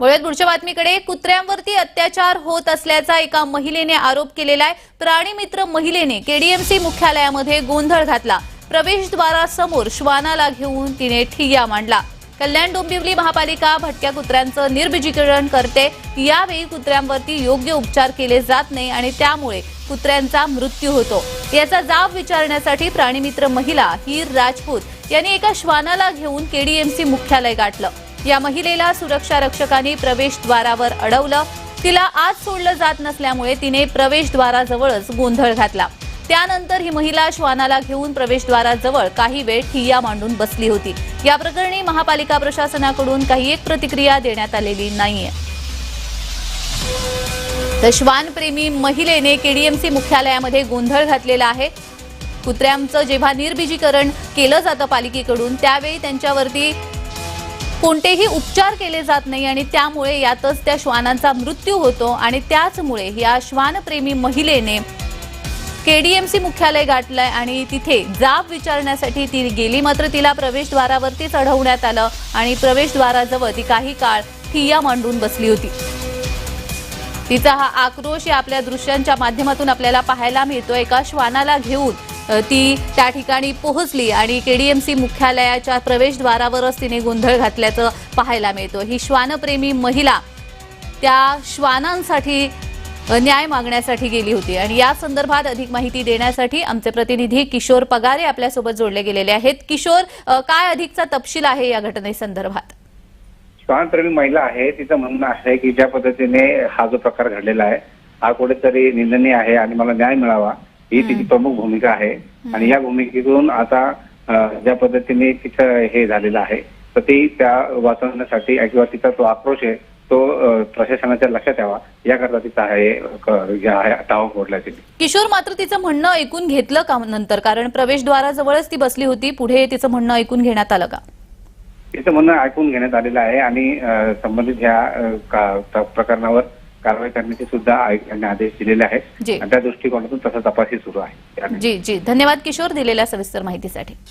वळूयात पुढच्या बातमीकडे कुत्र्यांवरती अत्याचार होत असल्याचा एका महिलेने आरोप केलेला आहे. प्राणीमित्र महिलेने केडीएमसी मुख्यालयामध्ये गोंधळ घातला. प्रवेशद्वारासमोर श्वानाला घेऊन तिने ठिय्या मांडला. कल्याण डोंबिवली महापालिका भटक्या कुत्र्यांचं निर्बीजीकरण करते. यावेळी कुत्र्यांवरती योग्य उपचार केले जात नाही आणि त्यामुळे कुत्र्यांचा मृत्यू होतो. याचा जाब विचारण्यासाठी प्राणीमित्र महिला हीर राजपूत यांनी एका श्वानाला घेऊन केडीएमसी मुख्यालय गाठलं. या महिलेला सुरक्षा रक्षकांनी प्रवेशद्वारावर अडवलं. तिला आज सोडलं जात नसल्यामुळे तिने प्रवेशद्वाराजवळच गोंधळ घातला. त्यानंतर ही महिला श्वानाला घेऊन प्रवेशद्वाराजवळ काही वेळ ठिय्या मांडून बसली होती. या प्रकरणी महापालिका प्रशासनाकडून काही एक प्रतिक्रिया देण्यात आलेली नाहीये. तर श्वानप्रेमी महिलेने केडीएमसी मुख्यालयामध्ये गोंधळ घातलेला आहे. कुत्र्यांचं जेव्हा निर्बीजीकरण केलं जातं पालिकेकडून त्यावेळी त्यांच्यावरती कोणतेही उपचार केले जात नाही आणि त्यामुळे यातच त्या श्वानांचा मृत्यू होतो आणि त्याचमुळे या श्वानप्रेमी महिलेने केडीएमसी मुख्यालय गाठलंय आणि तिथे जाब विचारण्यासाठी ती गेली. मात्र तिला प्रवेशद्वारावरती चढवण्यात आलं आणि प्रवेशद्वाराजवळ ती काही काळ ठिय्या मांडून बसली होती. तिचा हा आक्रोश या आपल्या दृश्यांच्या माध्यमातून आपल्याला पाहायला मिळतो एका श्वानाला घेऊन ती त्या ठिकाणी पोहोचली आणि केडीएमसी मुख्यालयाच्या प्रवेशद्वारावरच तिने गोंधळ घातल्याचं पाहायला मिळतं. ही श्वानप्रेमी महिला त्या श्वानांसाठी न्याय मागण्यासाठी गेली होती आणि या संदर्भात अधिक माहिती देण्यासाठी आमचे प्रतिनिधी किशोर पगारे आपल्यासोबत जोडले गेलेले आहेत. किशोर काय अधिकचा तपशील आहे या घटनेसंदर्भात? श्वानप्रेमी महिला आहे. तिचं म्हणणं आहे की ज्या पद्धतीने हा जो प्रकार घडलेला आहे हा कुठेतरी निंदनीय आहे आणि मला न्याय मिळावा. ही तिची प्रमुख भूमिका आहे. आणि या भूमिकेतून आता ज्या पद्धतीने तिचं हे झालेलं आहे तर ती त्या वाचवण्यासाठी किंवा तिचा तो आक्रोश आहे तो प्रशासनाच्या लक्षात यावा. याकरता तिचा हे आहे टाव फोडला तिने. किशोर मात्र तिचं म्हणणं ऐकून घेतलं का नंतर? कारण प्रवेशद्वाराजवळच ती बसली होती. पुढे तिचं म्हणणं ऐकून घेण्यात आलं का? तिचं म्हणणं ऐकून घेण्यात आलेलं आहे आणि संबंधित ह्या प्रकरणावर कारवाई करण्याचे सुद्धा आयुक्तांनी आदेश दिलेले आहेत. आणि त्या दृष्टिकोनातून तसा तपासही सुरू आहे. जी जी. धन्यवाद किशोर दिलेल्या सविस्तर माहितीसाठी.